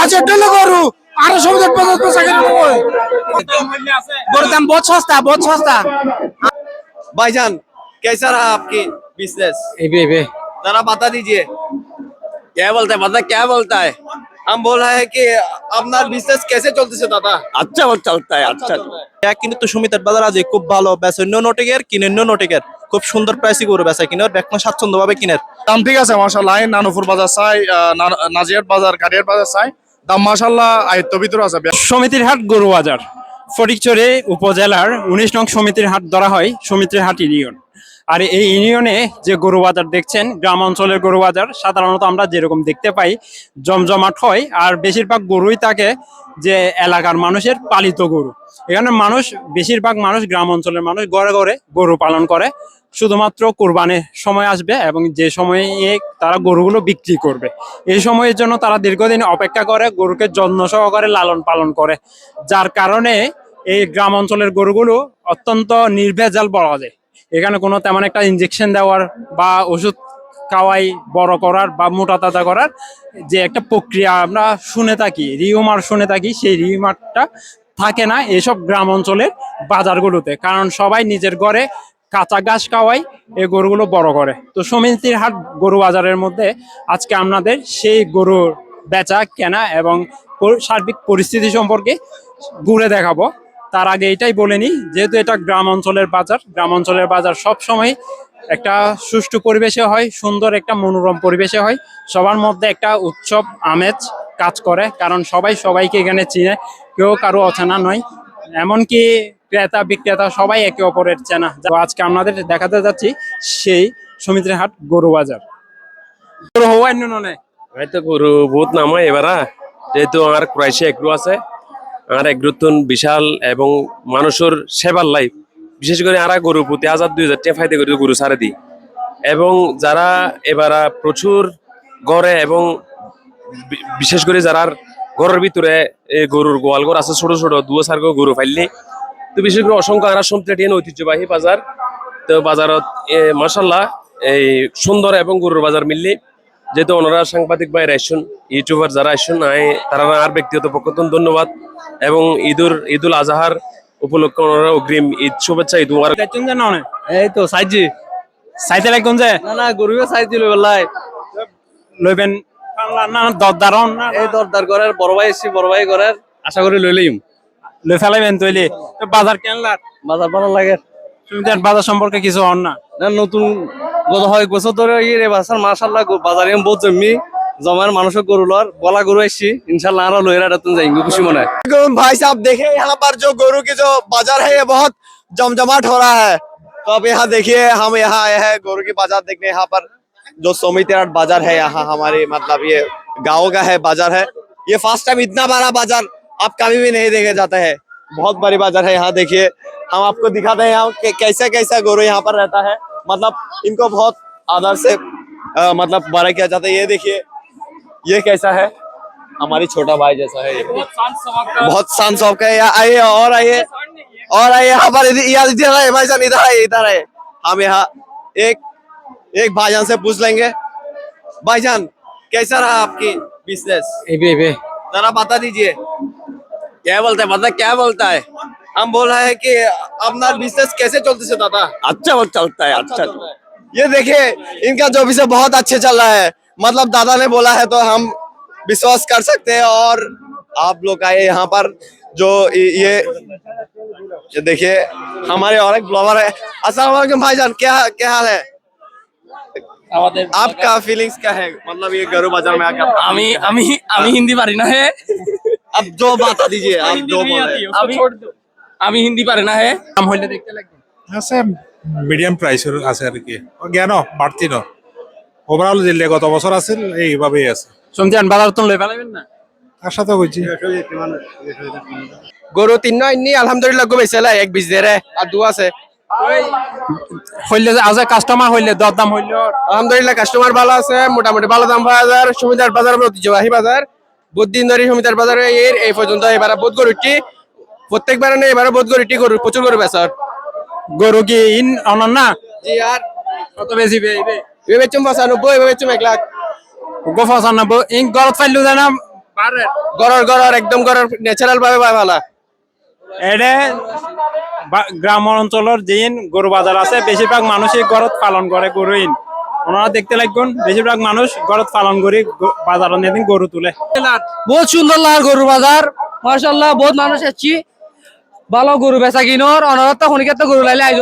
আজ ডলে গরু আরো সবুজ পঞ্চাশ পয়সা কেন গরুর দাম বহুত সস্তা বহুত সস্তা भाईजान कैसा रहा आपकी बिजनेस এবে এবে जरा बता दीजिए क्या बोलता है मतलब क्या बोलता है हम बोल रहे हैं कि अपना बिजनेस कैसे चलते से दादा আচ্ছা চলতা আচ্ছা এক কিন্তু তো সুমিতের বাজার আজ খুব ভালো বেচে অন্য নটিকের কিনে অন্য নটিকের খুব সুন্দর প্রাইসে গরু বেচা কিনে দেখুন স্বাচ্ছন্দ্য ভাবে কিনের দাম ঠিক আছে মাশাল্লাহ আইন নানুপুর বাজার চাই আহ, না- নাজিয়াট বাজার গাড়িয়ার বাজার চাই দাম মাশাল্লাহ আয়ত্ত ভিতরে আছে সমিতির হাট গরু বাজার ফটিকচরে উপজেলার উনিশ নং সমিতির হাট ধরা হয় সমিতির হাট ইউনিয়ন আর এই ইউনিয়নে যে গরু বাজার দেখছেন, গ্রাম অঞ্চলের গরু বাজার সাধারণত আমরা যেরকম দেখতে পাই, জমজমাট হয় আর বেশিরভাগ গরুই থাকে যে এলাকার মানুষের পালিত গরু। এখানে মানুষ, বেশিরভাগ মানুষ গ্রাম অঞ্চলের মানুষ ঘরে ঘরে গরু পালন করে। শুধুমাত্র কোরবানির সময় আসবে এবং যে সময়ে তারা গরুগুলো বিক্রি করবে। এই সময়ের জন্য তারা দীর্ঘদিন অপেক্ষা করে, গরুকে যত্ন সহকারে লালন পালন করে। যার কারণে এই গ্রাম অঞ্চলের গরুগুলো অত্যন্ত নির্ভেজাল বলা যায়। এখানে কোনো তেমন একটা ইঞ্জেকশন দেওয়ার বা ওষুধ খাওয়াই বড় করার বা মোটা তাজা করার যে একটা প্রক্রিয়া আমরা শুনে থাকি, রিউমার শুনে থাকি, সেই রিউমারটা থাকে না এসব গ্রাম অঞ্চলের বাজারগুলোতে। কারণ সবাই নিজের ঘরে কাঁচা ঘাস খাওয়াই, এই গরুগুলো বড় করে। তো সমিতির হাট গরু বাজারের মধ্যে আজকে আপনাদের সেই গরুর বেচা, কেনা এবং সার্বিক পরিস্থিতি সম্পর্কে ঘুরে দেখাবো। তার আগে এটাই বলে নিই, যেহেতু এটা গ্রাম অঞ্চলের বাজার, গ্রাম অঞ্চলের বাজার সব সময় একটা সুষ্ঠু পরিবেশে হয়, সুন্দর একটা মনোরম পরিবেশে হয়। সবার মধ্যে একটা উৎসব, আমেজ কাজ করে, কারণ সবাই সবাইকে এখানে চিনে, কেউ কারও অচেনা নয়। এমনকি ক্রেতা, বিক্রেতা সবাই একে অপরের চেনা। আজকে আপনাদের দেখাতে যাচ্ছি সেই সমিতির হাট গরু বাজার। গরু হওয়াই নয় হয়তো গরু বহুত নাম হয় এবারা, যেহেতু আমার ক্রাইসে এগ্রো আছে। আমার এগ্রোতন বিশাল এবং মানুষের সেবার লাইফ বিশেষ করে আরা গরু প্রতি হাজার দুই হাজার টাকা ফাইদে করে গরু ছাড়ে দিই। এবং যারা এবারা প্রচুর গড়ে এবং বিশেষ করে যারা ঘরের ভিতরে গরুর গোয়াল ঘর আছে, ছোট ছোট দুয়ো চার গরু ফাইললি তো বিশেষ করে অসংখ্য আরা সম্প্রীতিহীন ঐতিহ্যবাহী বাজার। তো বাজারত মাসাল্লাহ এই সুন্দর এবং গরুর বাজার মিললি যেহেতু ওনারা সাংবাদিক বাইরে আসুন ইউটিউবার যারা আসুন আই তারা আর ব্যক্তিগত পক্ষ ধন্যবাদ। এবং ঈদুর ঈদুল আজহার উপলক্ষে ওনারা অগ্রিম ঈদ শুভেচ্ছা ঈদ মুবারক। এই তো সাইজি। সাইতে লাগুন যে? না না গরুও সাইজ দিল বললাই লইবেন। না না এই দরদার করার বড় ভাই এসছি বড় ভাই করার আশা করি লই লইম। লই ফেলাইবেন তৈলি। বাজার কেনলার বাজার ভালো লাগে। তুমি বাজার সম্পর্কে কিছু হন না নতুন গত হয় বছর ধরে এই রে বাসার মাশাআল্লাহ গো- বাজারে বহুত জমি জমার মানুষের গরু লর বলা গরু আইছি ইনশাআল্লাহ আরো লইরা রাতুন যাই খুশি মনে হয় भाई साहब देखिए यहाँ पर जो गोरू की जो बाजार है ये बहुत जमजमाट हो रहा है तो अब यहाँ देखिए हम यहाँ आए हैं गोरू की बाजार देखने यहाँ पर जो सोमित बाजार है यहाँ हमारे मतलब ये गांव का है बाजार है ये फर्स्ट टाइम इतना बड़ा बाजार आप कभी भी नहीं देखे जाते हैं बहुत बड़ी बाजार है यहाँ देखिए हम आपको दिखाते हैं यहाँ कि कैसे कैसा गोरू यहाँ पर रहता है मतलब इनको बहुत आदर से आ, मतलब बारह किया जाता है। ये देखिए ये कैसा है? हमारी छोटा भाई जैसा है ये। बहुत शांत शौक का है। आइए और आइए। और आइए यहाँ पर इधर आए भाई साहब इधर आए इधर आए हम यहाँ एक एक भाईजान से पूछ लेंगे। भाईजान कैसा रहा आपकी बिज़नेस जरा बता दीजिए। क्या बोलता है? मतलब क्या बोलता है? हम बोल रहे हैं कि अपना बिज़नेस कैसे चलते से दादा? अच्छा चलता है अच्छा, अच्छा ये देखिए इनका जो बिज़नेस बहुत अच्छे चल रहा है मतलब दादा ने बोला है तो हम विश्वास कर सकते हैं और आप लोग आए यहाँ पर जो ये ये देखिए हमारे और एक ब्लॉगर है। अस्सलाम वालेकुम भाईजान क्या क्या हाल है? आपका फीलिंग्स क्या है? मतलब ये गरु बाज़ार में आकर अमी हिंदी बारी ना है। अब जो बात दीजिए आप जो बोल रहे हैं। আমি হিন্দি পারি না হে? দাম হইলে দেখতে লাগবে। আছে মিডিয়াম প্রাইসের আছে আর কি। জ্ঞান বাড়তি ন। ওভারঅল যে গত বছর আছিল এইভাবেই আছে। শুনছেন বাজার তো লই ফেলাইবেন না? তার সাথে কইছি গরু তিন নয় নি আলহামদুলিল্লাহ গো বেচে এক বিশ দেরে আর দু আছে। হইলে আজ কাস্টমার হইলে দর দাম হইলে। আলহামদুলিল্লাহ কাস্টমার ভালো আছে মোটামুটি ভালো দাম বাজার। সুমিতার বাজার ঐতিহ্যবাহী বাজার। বহুত দিন ধরে সুমিতার বাজারে এর এই পর্যন্ত এবার বোধ গরুটি প্রত্যেকবার নেই এবার বোধ গরুটি গরু প্রচুর গরু বেচার গরু কি ইন অনন না? জি আর? কত বেশি বেইবে এবার চুম পঁচানব্বই এবার চুম এক লাখ। গো ফসান না ইন গরত ফাইলু জানা? গরর গরর একদম গরর ন্যাচারাল ভাবে পায় ভালা বা- গ্রাম অঞ্চলের যেন গরু বাজার আছে বেশিরভাগ মানুষই গরত পালন করে গরুইন ওনারা দেখতে লাগুন বেশিরভাগ মানুষ গরত পালন করে বাজারে নিয়ে গরু তুলে। বহুত সুন্দর লাগার গরু বাজার মার্শাল্লাহ বহুত মানুষ এসছি ভালো গরু বেচা কিনোর অনারত খনিকে তো গরু লাইলে আইজ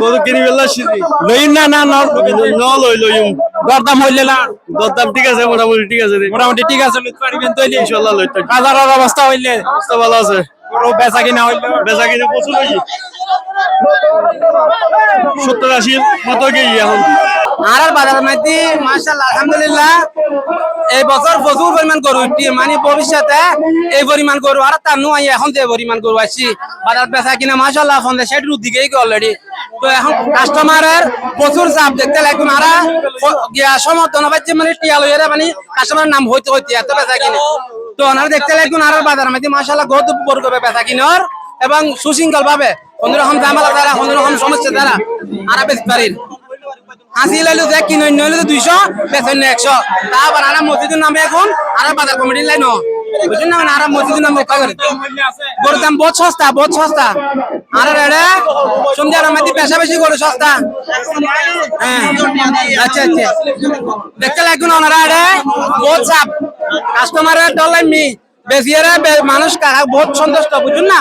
গরু কিনি ফেলছি লইন না না ন লই লইম দরদাম হইলে না। দরদাম ঠিক আছে মোটামুটি ঠিক আছে মোটামুটি ঠিক আছে লইতে পারিবেন তো ইনশাল্লাহ লই থাকি বাজারের অবস্থা হইলে। অবস্থা ভালো আছে। গরু বেচা কিনা হইলে। বেচা কিনে প্রচুর হয়েছে। সত্তর আশির মতো গিয়ে এখন। আর বাজার মধ্যে মার্শাল্লাহ আলহামদুলিল্লাহ। এই বছর প্রচুর পরিমাণ গরু মানে ভবিষ্যতে এই পরিমাণ গরু আর তার নয়, এখন যে পরিমাণ গরু আসছি বাজার বেচা কিনা মার্শাল্লাহ এখন সেট দিকেই অলরেডি তো এখন কাস্টমারের প্রচুর চাপ দেখতে লাগবে আর গিয়া সমর্থন পাচ্ছে মানে টিয়া লইয়ারে মানে কাস্টমারের নাম হইতে হইতে এত বেচা কিনে। তো ওনারা দেখতে লাগবে আর বাজার মার্শাল্লাহ বহুত বড় করে বেচা কিনার এবং সুশৃঙ্খল ভাবে। কোনো রকম দ্বারা কোনো রকম সমস্যা দ্বারা আর বেচতে পারি হাসি লাইলো যে, কিনে নইলে তো দুইশো বেতন একশো। তারপর আর মসজিদের নামে এখন আর বাজার কমিটির লাইন বুঝলেন না আর মসজিদের নামে রক্ষা করে গরুর দাম বহুত সস্তা বহুত সস্তা। আর রেড়ে সন্ধ্যার মধ্যে বেশা বেশি গরু সস্তা। হ্যাঁ আচ্ছা আচ্ছা। দেখতে লাগুন ওনারা রে বহুত চাপ। কাস্টমারের ডলার মি। বেশি মানুষ বহুত সন্তুষ্ট বুঝুন না?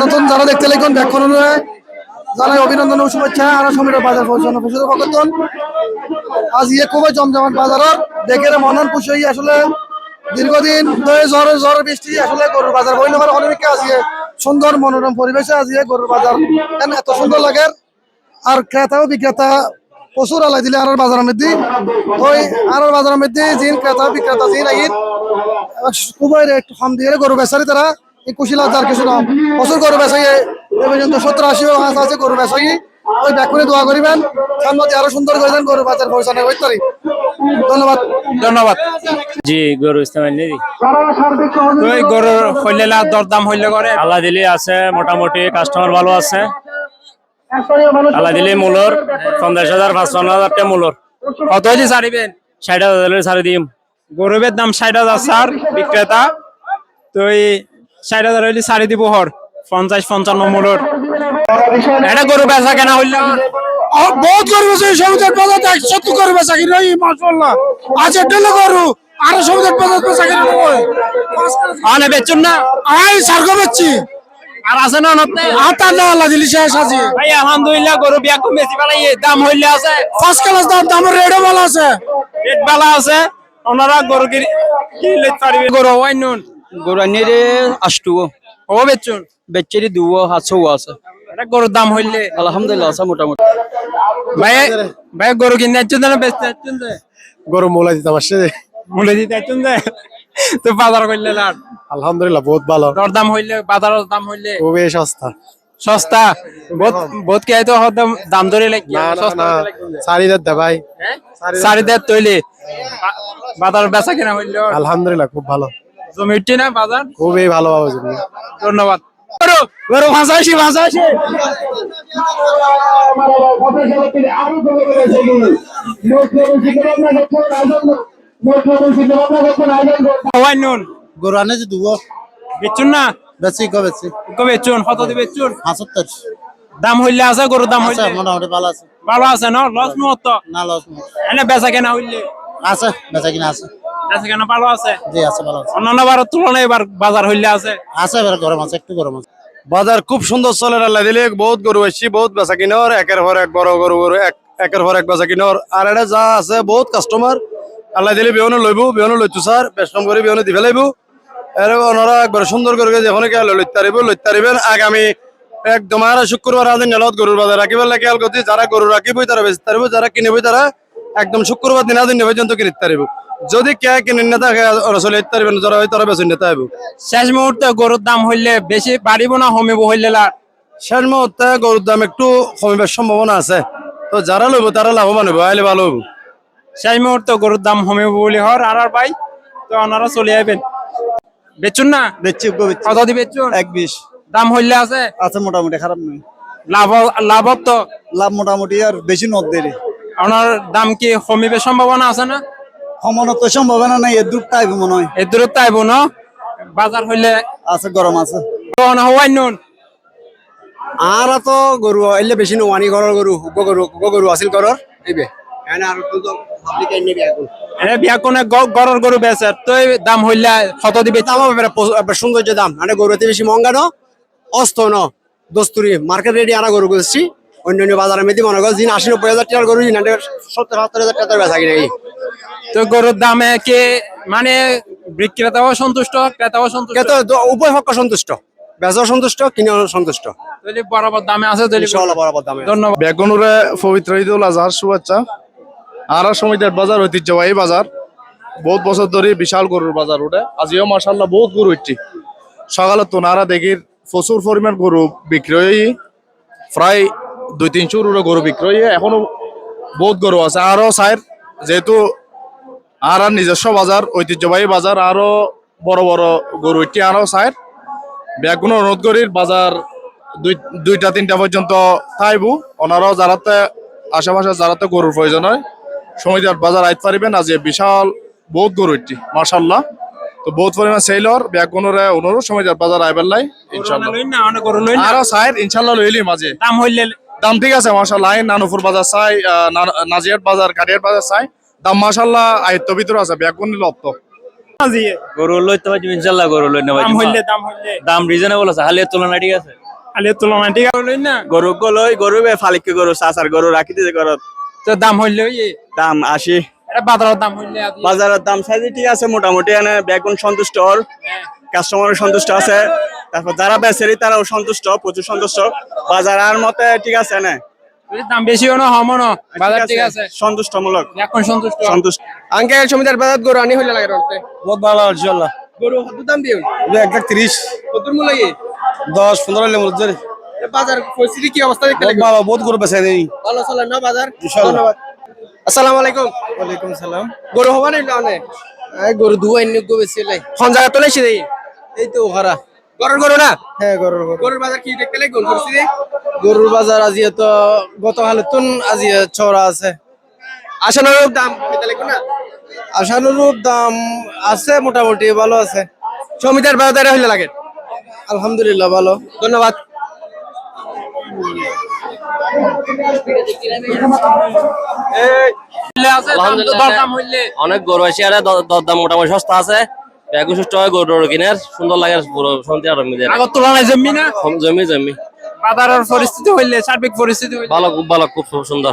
নতুন যারা দেখতে লাগুন ব্যাখ্যান জানাই অভিনন্দন ও শুভেচ্ছা। আর সমীর বাজার পৌঁছানো পৌঁছতে ভগতন আজ ইয়ে খুবই জমজমাট বাজারত দেখে মনন খুশি হই আসলে দীর্ঘদিন ধরে ঝড় ঝড় বৃষ্টি আসলে গরুর বাজার। বই নেবার অনেক আছে সুন্দর মনোরম পরিবেশে আজ ইয়ে গরুর বাজার। কেন এত সুন্দর লাগে? আর ক্রেতা ও বিক্রেতা প্রচুর আলাই দিলে আর বাজারের মধ্যে। ওই আর বাজারের মধ্যে জিন ক্রেতা বিক্রেতা জিন আইন। খুবই রেট কম দিয়ে গরু বেচারি তারা। এই কুশিলা যার কিছু নাম। প্রচুর গরু বেচাই এ পর্যন্ত সত্তর আশি হাঁস আছে গরু বেচাই ওই ব্যাগ করে দোয়া করিবেন। সামনে আরও সুন্দর করে দেন গরু বাজার পৌঁছানো ওই তারিখ ধন্যবাদ। ধন্যবাদ। জি গরু ইস্তেমাল নিদি এই গরুর হইলে না দরদাম হইলে করে। আল্লাহ দিলি আছে মোটামুটি কাস্টমার ভালো আছে। আল্লাহ দিলি মূলর পঞ্চাশ হাজার পাঁচপান্ন হাজার টাকা মূলর। কত ছাড়িবেন ষাট হাজার ছাড়ি দিম। গরুবের দাম ষাট হাজার স্যার বিক্রেতা। তো এই ষাট হাজার হইলে ছাড়ি দিব হর পঞ্চাশ পঞ্চান্ন মূলর। এটা গরু বেচা কেনা হইলে বহুত গরু বেচা সমুদ্রের বাজার সত্তর গরু বেচা কিনে মাসাল্লাহ আছে ডেলে গরু আরও সমুদ্রের বাজার বেচা কিনে আনে বেচুন না। আই সার্গ বেচছি আর আছে না নতে আটা না আল্লাহ দিলি শেষ আছে ভাই আলহামদুলিল্লাহ গরু বিয়া কম বেশি পেলাই দাম হইলে আছে। ফার্স্ট ক্লাস দাম ভালো আছে। আছে। ওনারা গরু কিনি কি লইতে পারবে গরু নুন। গরু আনিয়ে আষ্টু। ও বেচুন? বেচারি দুও আছে। গরুর দাম হইলে। আলহামদুলিল্লাহ আছে মোটামুটি। ভাই ভাই গরু কিনে যাচ্ছেন না বেচতে যাচ্ছেন যে? গরু মোলা দিতে পারছে মূলে দিতে যাচ্ছেন তো বাজার করলে না? আলহামদুলিল্লাহ বহুত ভালো। দর দাম হইলে বাজারের দাম হইলে? খুবই সস্তা। সস্তা? বহুত বহুত কে তো দাম ধরে লাগে সস্তা চারি দে ভাই। সাড়ে দেড় তৈলি বাজার বেচা কিনা হইলে। আলহামদুলিল্লাহ খুব ভালো। জমি উঠছে না বাজার? খুবই ভালো পাবো ধন্যবাদ। গরু গরু ভাসাইছি ভাসাইছি হওয়াই নুন গরু আনে যে দুবো। বেচুন না বেশি কো বেশি কবে বেচুন কত দিবে বেচুন? পঁচাত্তর। দাম হইলে আছে গরুর দাম হইলে। মোটামুটি ভালো আছে। ভালো আছে না? লস মুহূর্ত? না লস এনে বেচা কেনা হইলে? আছে বেচা কিনা আছে। বেচা কেনা ভালো আছে? জি আছে ভালো আছে। অন্যান্য বারের তুলনায় এবার বাজার হইলে আছে। আছে এবার গরম আছে একটু গরম আছে। বাজার খুব সুন্দর চলে আল্লাহ দিলে বহুত গরু আসছি বহুত বেচা কিনর একের পর এক বড় গরু গরু এক একের পর এক বেচা কিনর। আর এটা যা আছে বহুত কাস্টমার আল্লাহ দিলে বিহনে লইব বিহনে লইতো স্যার বেশম করে বিহনে দিবে লাইব। এর ওনারা একবার সুন্দর করে যখন কে লইতে পারিব লইতে পারিবেন। আগামী একদম আর শুক্রবার আদিন নেলত গরুর বাজার রাখিবার লাগে খেয়াল করছি যারা গরু রাখিবই তারা বেচতে পারিব যারা কিনিবই তারা একদম শুক্রবার দিন আদিন পর্যন্ত কিনিতে পারিব। যদি কে কিনেন না থাকে চলে যেতে যারা হয় তারা বেচুন নিতে পারব। শেষ মুহূর্তে গরুর দাম হইলে বেশি বাড়িব না কমিব হইলে শেষ মুহূর্তে গরুর দাম একটু কমিবার সম্ভাবনা আছে। তো যারা লইব তারা লাভবান হইব আইলে ভালো হইব। শেষ মুহূর্তে গরুর দাম কমিব বলি হর আর আর ভাই তো ওনারা চলে আইবেন। বেচুন না? বেচছি কত দি বেচুন? এক বিশ। দাম হইলে আছে? আছে মোটামুটি খারাপ নয়। লাভ লাভ তো? লাভ মোটামুটি আর বেশি নদ দেরি। আপনার দাম কি কমিবে সম্ভাবনা আছে না? সমানত সম্ভাবনা নাই এর দূর টাইপ মনে হয়। এর দূরত্ব আইব না? বাজার হইলে আছে গরম আছে। না হওয়াই নুন। আর তো গরু এলে বেশি নোয়ানি ঘরের গরু গরু গরু আছিল ঘরের এইবে। গরর গরু তো দাম হইলে কত দিবে। দাম হবে সৌন্দর্য দাম। মানে গরুতে বেশি মহঙ্গা ন অস্ত ন দস্তুরি মার্কেট রেডি আনা গরু করছি অন্য অন্য বাজারে মেদি মনে করো দিন আশি নব্বই হাজার টাকার গরু দিন সত্তর সত্তর হাজার টাকা বেচা কিনা তো গরুর দামে কি মানে বিক্রেতাও সন্তুষ্ট ক্রেতাও সন্তুষ্ট। উভয় পক্ষ সন্তুষ্ট। বেচাও সন্তুষ্ট কিনে সন্তুষ্ট। বরাবর দামে আছে তাহলে ইনশাআল্লাহ বরাবর দামে আছে। ধন্যবাদ। বেগুনুরে পবিত্র ঈদুল আজহার শুভেচ্ছা। আর সমিতির বাজার ঐতিহ্যবাহী বাজার। বহুত বছর ধরে বিশাল গরুর বাজার ওঠে। আজিও মাসাল্লাহ বহুত গরু উঠছি। সকালে তোনারা দেখি প্রচুর পরিমাণ গরু বিক্রি হয়ে প্রায় দুই উপরে গরু বিক্রি হয়ে এখনও বহুত গরু আছে। আরও সাইড যেহেতু আর আর নিজস্ব বাজার, ঐতিহ্যবাহী বাজার, আরও বড় বড় গরু উঠছি। আরও সাইড বেগুন অনুরোধ করি বাজার দুই, দুইটা তিনটা পর্যন্ত থাইবু। ওনারাও যারাতে, আশেপাশে যারাতে গরুর প্রয়োজন হয় সমিতির বাজার আইতে পারিবেন। আজ এ বিশাল বহুত গরু এটি মার্শাল্লাহ তো বহুত পরিমাণ সেলর বেগুনের অনুরোধ সমিতির বাজার আইবার লাই ইনশাল্লাহ আরও ইনশাল্লাহ লইলি মাঝে। দাম হইলে দাম ঠিক আছে মার্শাল্লাহ নানুপুর বাজার চাই আহ, না- নাজিয়াট বাজার কারিয়ার বাজার চাই। দাম মার্শাল্লাহ আয়ত্ত ভিতরে আছে বেগুন নিলে অপ্ত দিয়ে গরু লইতে পারছি ইনশাল্লাহ গরু লই নেওয়া দাম হইলে দাম হইলে। দাম রিজনেবল আছে হালের তুলনা ঠিক আছে। আলে তুলনা ঠিক আছে। না গরু গলই গরু বে ফালিকে গরু সাসার গরু রাখি দিতে গরু তো দাম হইলে ওই দাম আশি। এটা বাজারের দাম হইলে বাজারের দাম সাইজে ঠিক আছে মোটামুটি এনে বেগুন সন্তুষ্ট ওর কাস্টমার সন্তুষ্ট আছে। তারপর যারা বেচারি তারাও সন্তুষ্ট প্রচুর সন্তুষ্ট। বাজার আর মতে ঠিক আছে না দাম বেশি হনো হমো না। বাজার ঠিক আছে। সন্তুষ্টমূলক। এখন সন্তুষ্ট। সন্তুষ্ট। আঙ্কেল সমিতার বাজার গরু আনি হইলে লাগে রতে বহুত ভালো গরু কত দাম দিও এক লাখ তিরিশ। কত মূল্য লাগে? দশ পনেরো লেমুর ধরে বাজার পরিস্থিতি কি অবস্থা দেখতে লাগে ভালো বহুত গরু নেই। ভালো চলে না বাজার? ধন্যবাদ। আসসালামু আলাইকুম। ওয়ালাইকুম সালাম। গরু হবা না অনেক এই গরু দুয়াই নিয়োগ বেশি লাই। কোন জায়গা তো লেছি দেই? এই তো ওখারা। গরুর গরু না? হ্যাঁ গরুর গরু। গরুর বাজার কি দেখতে লাগে গরু পরিস্থিতি? গরুর বাজার আজি তো গত হালে তুন আজি ছড়া আছে। আশানুরূপ দাম লাগবে না? আশানুরূপ দাম আছে মোটামুটি ভালো আছে। সমিতার বাজারে হইলে লাগে। আলহামদুলিল্লাহ ভালো। ধন্যবাদ হইলে আছে দাম তো দরদাম হইলে অনেক গরু আছে আর দরদাম মোটামুটি সস্তা আছে। বেগু সুস্থ হয় গরু কিনার সুন্দর লাগে পুরো সন্ধ্যা আর মিলে। আগত তুলনায় জমি না? জমি জমি। বাজারের পরিস্থিতি হইলে সার্বিক পরিস্থিতি ভালো খুব ভালো খুব সুন্দর।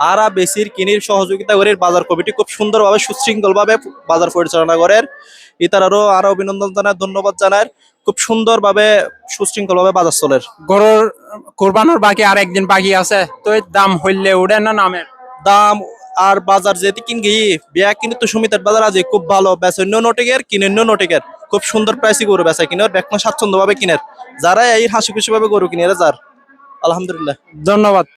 আর বেসির কিনির সহযোগিতা করে বাজার কমিটি খুব সুন্দরভাবে সুশৃঙ্খলভাবে বাজার পরিচালনা করে ইতারারও আরও অভিনন্দন জানায় ধন্যবাদ জানায়। খুব সুন্দরভাবে সুশৃঙ্খলভাবে বাজার চলে গরুর কোরবানোর বাকি আর একদিন বাকি আছে তো দাম হইলে উড়ে না নামের দাম আর বাজার যেতে কিন গিয়ে বিয়া কিন্তু তো সুমিতার বাজার আছে খুব ভালো বেচন্য নটিকের কিনেন্য নটিকের খুব সুন্দর প্রাইসে গরু বেচা কিনের বেকন স্বাচ্ছন্দ্য ভাবে কিনের। যারা এই হাসি খুশি ভাবে গরু কিনে যার। আলহামদুলিল্লাহ। ধন্যবাদ।